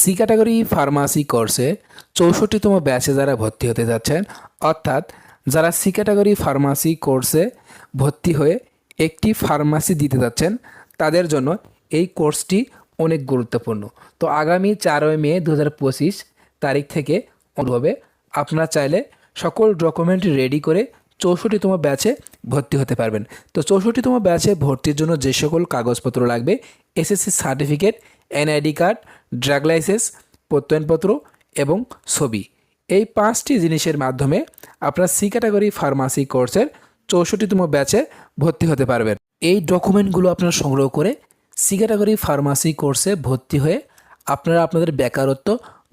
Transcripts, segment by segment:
C category pharmacy কোর্সে চৌষট্টিতম ব্যাচে যারা ভর্তি হতে যাচ্ছেন, অর্থাৎ যারা সি ক্যাটাগরি ফার্মাসি কোর্সে ভর্তি হয়ে একটি ফার্মাসি দিতে যাচ্ছেন, তাদের জন্য এই কোর্সটি অনেক গুরুত্বপূর্ণ। তো আগামী চারই মে দু হাজার পঁচিশ তারিখ থেকে হবে। আপনারা চাইলে সকল ডকুমেন্ট রেডি করে চৌষট্টিতম ব্যাচে ভর্তি হতে পারবেন। তো চৌষট্টিতম ব্যাচে ভর্তির জন্য যে সকল কাগজপত্র লাগবে, SSC certificate NID card, drug licence, প্রত্যয়নপত্র এবং ছবি। এই পাঁচটি জিনিসের মাধ্যমে আপনার সি ক্যাটাগরি ফার্মাসি কোর্সের চৌষট্টিতম ব্যাচে ভর্তি হতে পারবেন। এই ডকুমেন্টগুলো আপনারা সংগ্রহ করে সি ক্যাটাগরি ফার্মাসি কোর্সে ভর্তি হয়ে আপনারা আপনাদের বেকারত্ব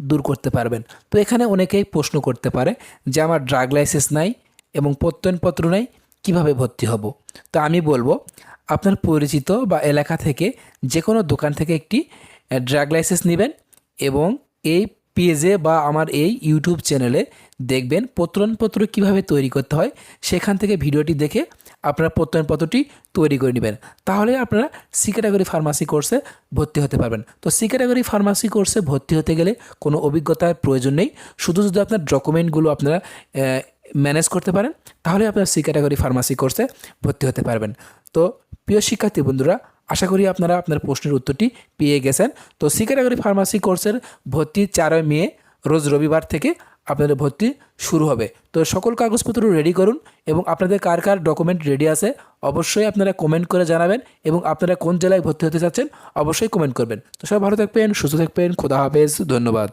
দূর করতে পারবেন। তো এখানে অনেকেই প্রশ্ন করতে পারে যে আমার ড্রাগ লাইসেন্স নাই এবং প্রত্যয়নপত্র নাই কীভাবে ভর্তি হব? তো আমি বলব, আপনার পরিচিত বা এলাকা থেকে যে কোনো দোকান থেকে একটি ড্রাগ লাইসেন্স নেবেন এবং এই পেজে বা আমার এই ইউটিউব চ্যানেলে দেখবেন প্রত্যয়নপত্র কীভাবে তৈরি করতে হয়। সেখান থেকে ভিডিওটি দেখে আপনারা প্রত্যয়নপত্রটি তৈরি করে নেবেন। তাহলে আপনারা সি ক্যাটাগরি ফার্মাসি কোর্সে ভর্তি হতে পারবেন। তো সি ক্যাটাগরি ফার্মাসি কোর্সে ভর্তি হতে গেলে কোনো অভিজ্ঞতার প্রয়োজন নেই। শুধু শুধু আপনার ডকুমেন্টগুলো আপনারা ম্যানেজ করতে পারেন, তাহলে আপনারা সি ক্যাটাগরি ফার্মাসি কোর্সে ভর্তি হতে পারবেন। তো প্রিয় শিক্ষার্থী বন্ধুরা, আশা করি আপনারা আপনার প্রশ্নের উত্তরটি পেয়ে গেছেন। তো সি ক্যাটাগরি ফার্মাসি কোর্সের ভর্তি চারই মে, রোজ রবিবার থেকে আপনাদের ভর্তি শুরু হবে। তো সকল কাগজপত্র রেডি করুন এবং আপনাদের কার কার ডকুমেন্ট রেডি আছে, অবশ্যই আপনারা কমেন্ট করে জানাবেন এবং আপনারা কোন জেলায় ভর্তি হতে চাচ্ছেন অবশ্যই কমেন্ট করবেন। তো সবাই ভালো থাকবেন, সুস্থ থাকবেন, খোদা হাফেজ, ধন্যবাদ।